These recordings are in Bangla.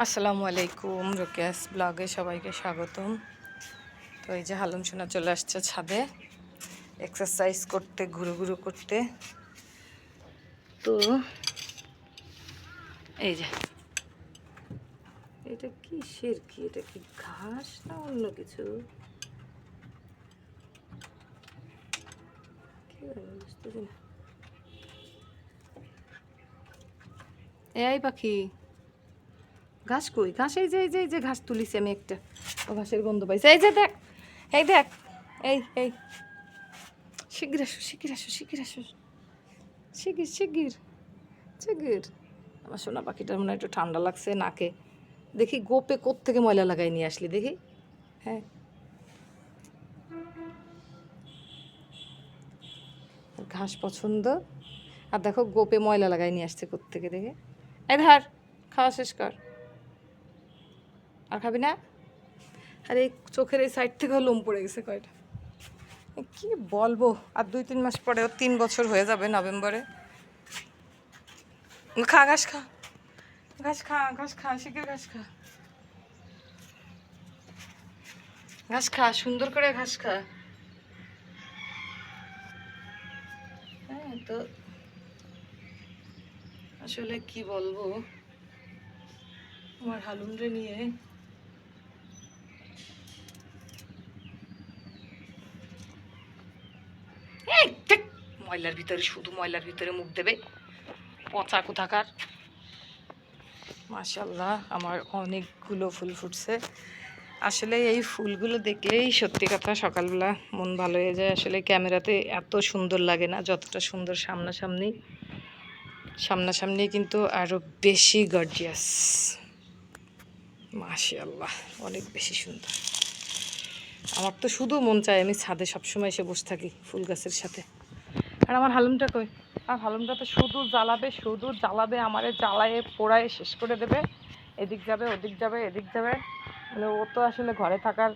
আসসালামু আলাইকুম, রোকেয়াস ব্লগে সবাইকে স্বাগতম। তো এই যে হালুম সোনা চলে আসছে ছাদে এক্সারসাইজ করতে, ঘুরু ঘুরু করতে। তো এই যে, এটা কি শের কি? এটা কি ঘাস না অন্য কিছু? না। এই পাখি। ঘাস কই? ঘাস এই যে এই যে এই যে ঘাস তুলিছি আমি একটা। ও ঘাসের গন্ধ পাইছি। এই যে দেখ, এই দেখ, এই এই। শিগগির আসো শিগগির আসো শিগগির আসো। শিগগির শিগগির শিগগির। আমার সোনা পাখিটার মনে একটু ঠান্ডা লাগছে নাকে। দেখি গোপে থেকে ময়লা লাগাই নিয়ে আসলি, দেখি। হ্যাঁ। ঘাস পছন্দ? আর দেখো গোপে ময়লা লাগাই নিয়ে আসছে থেকে দেখে। এই ধার, খাওয়া শেষ কর। আর খাবি না? আর এই চোখের এই সাইড থেকে লোম পড়ে গেছে কয়টা? কি বলব? আর দুই, তিন মাস পরেও তিন বছর হয়ে যাবে নভেম্বরে। খা, ঘাস খা। ঘাস খা ঘাস খা শিখে ঘাস খা। ঘাস খা, সুন্দর করে ঘাস খা। হ্যাঁ তো আসলে কি বলব? আমার হালুমরে নিয়ে ময়লার ভিতরে, শুধু ময়লার ভিতরে মুখ দেবে। পচা কোথাকার। মাশাল্লাহ আমার অনেকগুলো ফুল ফুটছে। আসলে এই ফুলগুলো দেখলেই সত্যি কথা সকালবেলা মন ভালো হয়ে যায়। আসলে ক্যামেরাতে এত সুন্দর লাগে না, যতটা সুন্দর সামনাসামনি। সামনাসামনি কিন্তু আরও বেশি গর্জিয়াস মাশাল্লাহ অনেক বেশি সুন্দর। আমার তো শুধু মন চায় আমি ছাদে সবসময় এসে বসে থাকি ফুল গাছের সাথে। আর আমার হালুমটা কই? আর হালুমটা তো শুধু জ্বালাবে শুধু জ্বালাবে, আমারে জ্বালায়ে, পোড়ায় শেষ করে দেবে। এদিক যাবে, ওদিক যাবে, এদিক যাবে। মানে ও তো আসলে ঘরে থাকার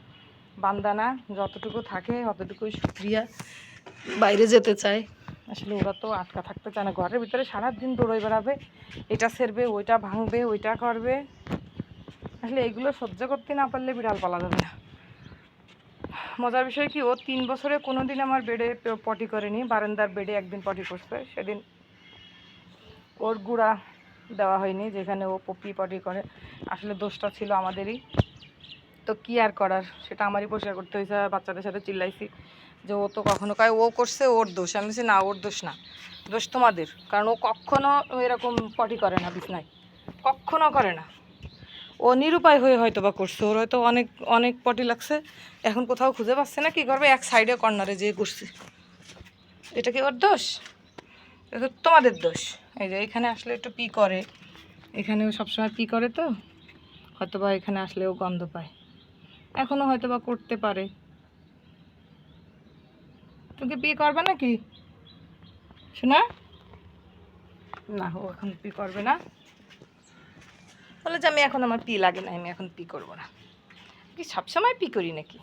বান্দা না, যতটুকু থাকে অতটুকুই শুক্রিয়া। বাইরে যেতে চায়। আসলে ওরা তো আটকা থাকতে চায় না। ঘরের ভিতরে সারাদিন দৌড়ে বেড়াবে, এটা সেরবে, ওইটা ভাঙবে, ওইটা করবে। আসলে এগুলো সহ্য করতে না পারলে বিড়াল পালা যাবে না। মজার বিষয় কি, ও তিন বছরে কোনো দিন আমার বেডে পটি করেনি। বারান্দার বেডে একদিন পটি করছে। সেদিন ওর গুঁড়া দেওয়া হয়নি, যেখানে ও পপি পটি করে। আসলে দোষটা ছিল আমাদেরই। তো কি আর করার? সেটা আমারই পরিষ্কার করতে হয়েছে। বাচ্চাদের সাথে চিল্লাইছি যে ও তো কখনো কয়, ও করছে, ওর দোষ। আমি বলছি, না, ওর দোষ না। দোষ তোমাদের। কারণ ও কখনো এরকম পটি করে না, বিছনায়। কখনো করে না। ও নিরুপায় হয়ে হয়তো বা করছে। ওর হয়তো অনেক অনেক পটি লাগছে। এখন কোথাও খুঁজে পাচ্ছে না, কি করবে? এক সাইডে কর্নারে যেয়ে করছে এটা কি ওর দোষ? এটা তোমাদের দোষ। এই যে এখানে আসলে একটু পি করে। এখানেও সবসময় পি করে তো। হয়তো বা এখানে আসলেও গন্ধ পায়। এখনও হয়তো বা করতে পারে। তুমি কি পি করবে নাকি? শোনা? না, ও এখন পি করবে না। বলে যে আমি এখন আমার পি লাগে না, আমি এখন পি করব না। কি সবসময় পি করি নাকি?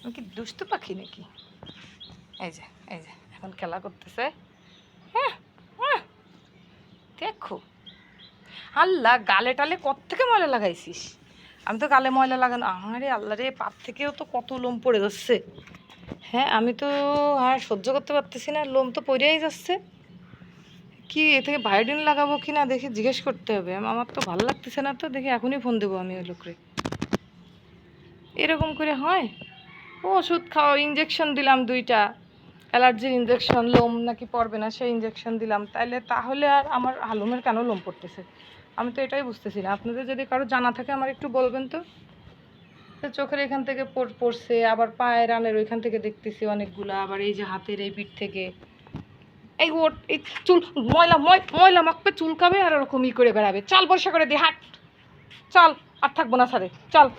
আমি কি দুষ্ট পাখি নাকি? এই যে এই যে, এখন খেলা করতেছে। হ্যাঁ হ্যাঁ দেখো। আল্লাহ, গালে টালে থেকে ময়লা লাগাইছিস? আমি তো গালে ময়লা লাগানো আরে আল্লাহ রে পাত থেকেও তো কত লোম পড়ে যাচ্ছে। হ্যাঁ আমি তো আর সহ্য করতে পারতেছি না, লোম তো পড়েই যাচ্ছে। কি, এ থেকে বায়োডিন লাগাবো কি না দেখে জিজ্ঞেস করতে হবে। আমার তো ভালো লাগতেছে না তো, দেখে এখনই ফোন দেবো আমি ওই লোকরে। এরকম করে হয়? ও ওষুধ খাওয়া ইঞ্জেকশন দিলাম দুইটা। অ্যালার্জির ইঞ্জেকশন লোম নাকি পড়বে না, সেই ইঞ্জেকশন দিলাম। তাইলে, তাহলে আর আমার হালুমের কেন লোম পড়তেছে? আমি তো এটাই বুঝতেছি না। আপনাদের যদি কারও জানা থাকে, আমার একটু বলবেন তো? চোখের এখান থেকে পড়- পড়ছে, আবার পায়ের রানের ওইখান থেকে দেখতেছি অনেকগুলা, আবার এই যে হাতের এই পিঠ থেকে। এই ওর এই চুল, ময়লা, ময়- ময়লা মাখবে, চুলকাবে আর ওরকম ই করে বেড়াবে। চল বর্ষা করে দি, হাট। চল, আর থাকব না সারে চল।